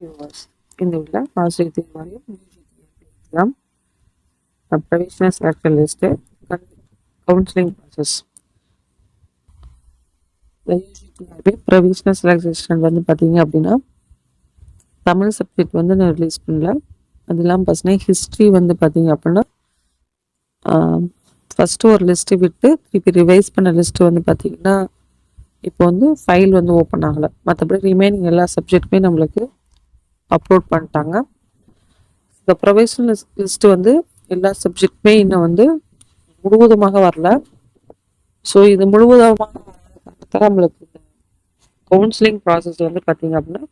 viewers. இந்த உள்ள positive தீர்மானம் exam provisional selector list counselling process provisional selection வந்து பார்த்தீங்க அப்படின்னா தமிழ் சப்ஜெக்ட் வந்து நான் ரிலீஸ் பண்ணல. அது இல்லாமல் பார்த்தீங்கன்னா ஹிஸ்ட்ரி வந்து பார்த்தீங்க அப்படின்னா ஃபஸ்ட்டு ஒரு லிஸ்ட்டு விட்டு திருப்பி ரிவைஸ் பண்ண லிஸ்ட்டு வந்து பார்த்தீங்கன்னா இப்போ வந்து ஃபைல் வந்து ஓப்பன் ஆகலை. மற்றபடி ரிமைனிங் எல்லா சப்ஜெக்ட்டுமே நம்மளுக்கு அப்லோட் பண்ணிட்டாங்க. இந்த ப்ரொவைஷனல் லிஸ்ட்டு வந்து எல்லா சப்ஜெக்ட்டுமே இன்னும் வந்து முழுவதுமாக வரல. ஸோ இது முழுவதுமாக நம்மளுக்கு நம்மளுக்கு கவுன்சிலிங் ப்ராசஸ் வந்து பார்த்தீங்க அப்படின்னா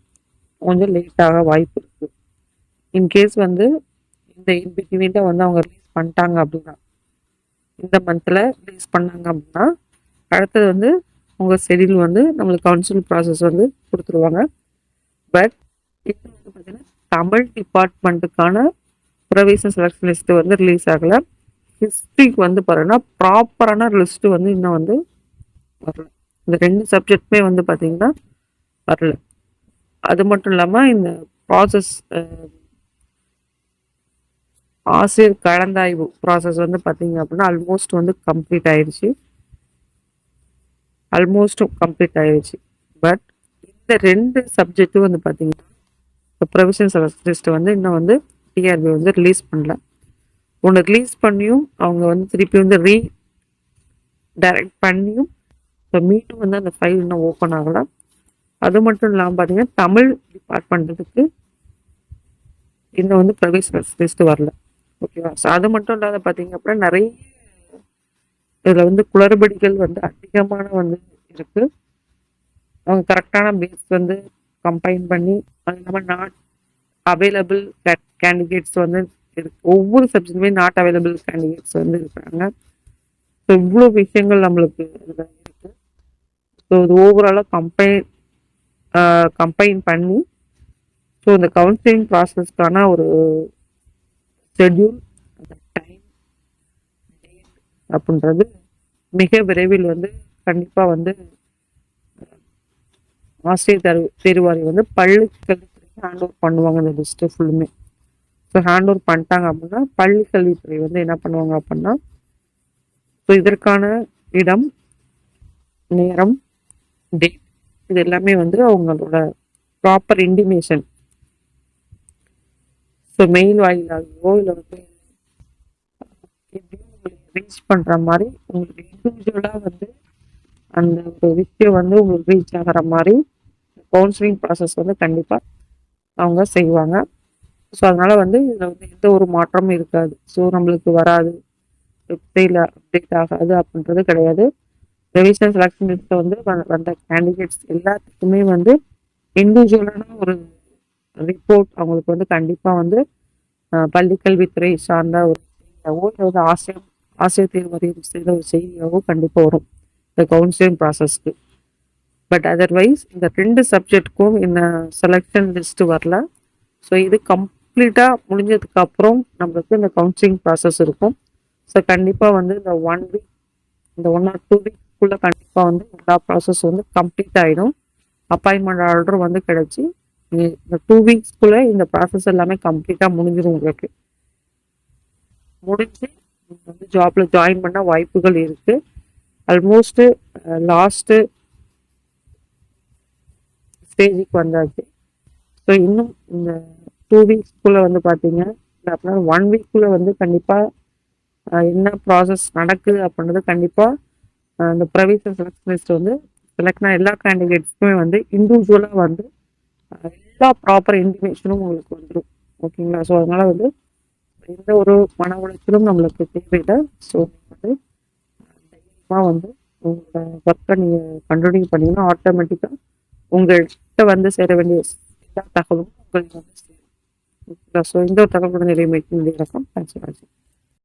கொஞ்சம் லேட்டாக வாய்ப்பு இருக்குது இன்கேஸ் வந்து இந்த இன்பிட்வீனில் வந்து அவங்க ரிலீஸ் பண்ணிட்டாங்க அப்படின்னா இந்த மந்தில் ரிலீஸ் பண்ணாங்க அப்படின்னா அடுத்தது வந்து உங்கள் ஷெடியூல் வந்து நம்மளுக்கு கவுன்சில் ப்ராசஸ் வந்து கொடுத்துருவாங்க. பட் இது தமிழ் டிபார்ட்மெண்ட்டுக்கான ப்ரொவிஷன் செலெக்ஷன் லிஸ்ட்டு வந்து ரிலீஸ் ஆகலை. ஹிஸ்ட்ரிக்கு வந்து பாருங்கன்னா ப்ராப்பரான லிஸ்ட்டு வந்து இன்னும் வந்து வரல. இந்த ரெண்டு சப்ஜெக்ட்டுமே வந்து பார்த்திங்கன்னா வரல. அது மட்டும் இல்லாமல் இந்த ப்ராசஸ் ஆசிரியர் கலந்தாய்வு ப்ராசஸ் வந்து பார்த்திங்க அப்படின்னா ஆல்மோஸ்ட் வந்து கம்ப்ளீட் ஆயிடுச்சு ஆல்மோஸ்ட் கம்ப்ளீட் ஆயிடுச்சு பட் இந்த ரெண்டு சப்ஜெக்ட்டும் வந்து பார்த்திங்கன்னா இப்போ ப்ரொவிஷன் லிஸ்ட் வந்து இன்னும் வந்து டிஆர்பி வந்து ரிலீஸ் பண்ணல. ஒன்று ரிலீஸ் பண்ணியும் அவங்க வந்து திருப்பி வந்து ரீ டைரக்ட் பண்ணியும் இப்போ மீண்டும் வந்து அந்த ஃபைல் இன்னும் ஓப்பன் ஆகலை. அது மட்டும் இல்லாமல் பார்த்தீங்கன்னா தமிழ் டிபார்ட்மெண்ட்டுக்கு இன்னும் வந்து ப்ரொவிஷனல் லிஸ்ட்டு வரல. ஓகேவா ஸோ அது மட்டும் இல்லாத பார்த்தீங்க அப்படின்னா நிறைய இதில் வந்து குளறுபடிகள் வந்து அதிகமான வந்து இருக்குது அவங்க கரெக்டான பேஸ் வந்து கம்பைன் பண்ணி அது இல்லாமல் நாட் அவைலபிள் கேண்டிடேட்ஸ் வந்து ஒவ்வொரு சப்ஜெக்ட்டுமே நாட் அவைலபிள் கேண்டிடேட்ஸ் வந்து இருக்கிறாங்க ஸோ இவ்வளோ விஷயங்கள் நம்மளுக்கு இதில் இருக்குது ஸோ இது ஓவராலாக கம்பைன் கம்பைன் பண்ணி ஸோ இந்த கவுன்சிலிங் ப்ராசஸ்க்கான ஒரு ஷெட்யூல் அந்த டைம் டேட் அப்படின்றது மிக விரைவில் வந்து கண்டிப்பாக வந்து ஆசிரியர் தரு தேர்வாரி வந்து பள்ளி கல்வித்துறை ஹேண்ட் ஓவர் பண்ணுவாங்க இந்த லிஸ்ட்டு ஃபுல்லுமே ஸோ ஹேண்ட் ஓவர் பண்ணிட்டாங்க அப்படின்னா பள்ளி கல்வித்துறை வந்து என்ன பண்ணுவாங்க அப்படின்னா ஸோ இதற்கான இடம் நேரம் டேட் இது எல்லாமே வந்து அவங்களோட ப்ராப்பர் இன்டிமேஷன் ஸோ மெயில் வாயிலாகவோ இல்லை வந்து எப்படியும் உங்களுக்கு ரீச் பண்ணுற மாதிரி உங்களுக்கு இண்டிவிஜுவலாக வந்து அந்த ஒரு விஷயம் வந்து உங்களுக்கு ரீச் ஆகிற மாதிரி கவுன்சிலிங் ப்ராசஸ் வந்து கண்டிப்பாக அவங்க செய்வாங்க. ஸோ அதனால் வந்து இதில் வந்து எந்த ஒரு மாற்றமும் இருக்காது. ஸோ நம்மளுக்கு வராது. வெப்சைட்டில் அப்டேட் ஆகாது அப்படின்றது கிடையாது. ரெவிஷன் செலக்ஷன் லிஸ்ட்டில் வந்து வந்த கேண்டிடேட்ஸ் எல்லாத்துக்குமே வந்து இண்டிவிஜுவலான ஒரு ரிப்போர்ட் அவங்களுக்கு வந்து கண்டிப்பாக வந்து பள்ளிக்கல்வித்துறை சார்ந்த ஒரு செய்தியாவோ இல்லை வந்து ஆசிரியர் ஆசிரியர் தேர்வு செய்த ஒரு செய்தியாவோ கண்டிப்பாக வரும். இந்த கவுன்சிலிங் ப்ராசஸ்க்கு பட் அதர்வைஸ் இந்த ரெண்டு சப்ஜெக்டுக்கும் இந்த செலெக்ஷன் லிஸ்ட்டு வரல. ஸோ இது கம்ப்ளீட்டாக முடிஞ்சதுக்கு அப்புறம் நம்மளுக்கு இந்த கவுன்சிலிங் ப்ராசஸ் இருக்கும். ஸோ கண்டிப்பாக வந்து இந்த ஒன் வீக் இந்த ஒன் ஆர் டூ வீக்குள்ளே கண்டிப்பாக வந்து எல்லா ப்ராசஸ் வந்து கம்ப்ளீட் ஆகிடும் அப்பாயின்மெண்ட் ஆர்டர் வந்து கிடச்சி இந்த டூ வீக்ஸ்க்குள்ளே இந்த ப்ராசஸ் எல்லாமே கம்ப்ளீட்டாக முடிஞ்சிடும் உங்களுக்கு. முடிஞ்சு வந்து ஜாப்பில் ஜாயின் பண்ண வாய்ப்புகள் இருக்குது ஆல்மோஸ்ட்டு லாஸ்ட்டு ஸ்டேஜுக்கு வந்தாச்சு. ஸோ இன்னும் இந்த டூ வீக்ஸ்க்குள்ளே வந்து பார்த்தீங்க இல்லை அப்படின்னா ஒன் வீக்குள்ளே வந்து கண்டிப்பாக என்ன ப்ராசஸ் நடக்குது அப்படின்றது கண்டிப்பாக இந்த ப்ரொவிஷன் செலக்ஷன் லிஸ்ட் வந்து செலக்ட்னா எல்லா கேண்டிடேட்ஸ்க்குமே வந்து இண்டிவிஜுவலாக வந்து எல்லா ப்ராப்பர் இன்டிமேஷனும் உங்களுக்கு வந்துடும் ஓகேங்களா ஸோ அதனால் வந்து எந்த ஒரு மன உளைச்சலும் நம்மளுக்கு தேவையில்லை. ஸோ வந்து தைரியமாக வந்து உங்களோட ஒர்க்கை நீங்கள் கண்டினியூ பண்ணிங்கன்னா ஆட்டோமேட்டிக்காக உங்கள்கிட்ட வந்து சேர வேண்டிய எல்லா தகவலும் உங்களுக்கு வந்து சேரும். ஸோ இந்த ஒரு தகவலுடன் நிலைமைக்கு இந்த இறக்கம் தேங்க்ஸ்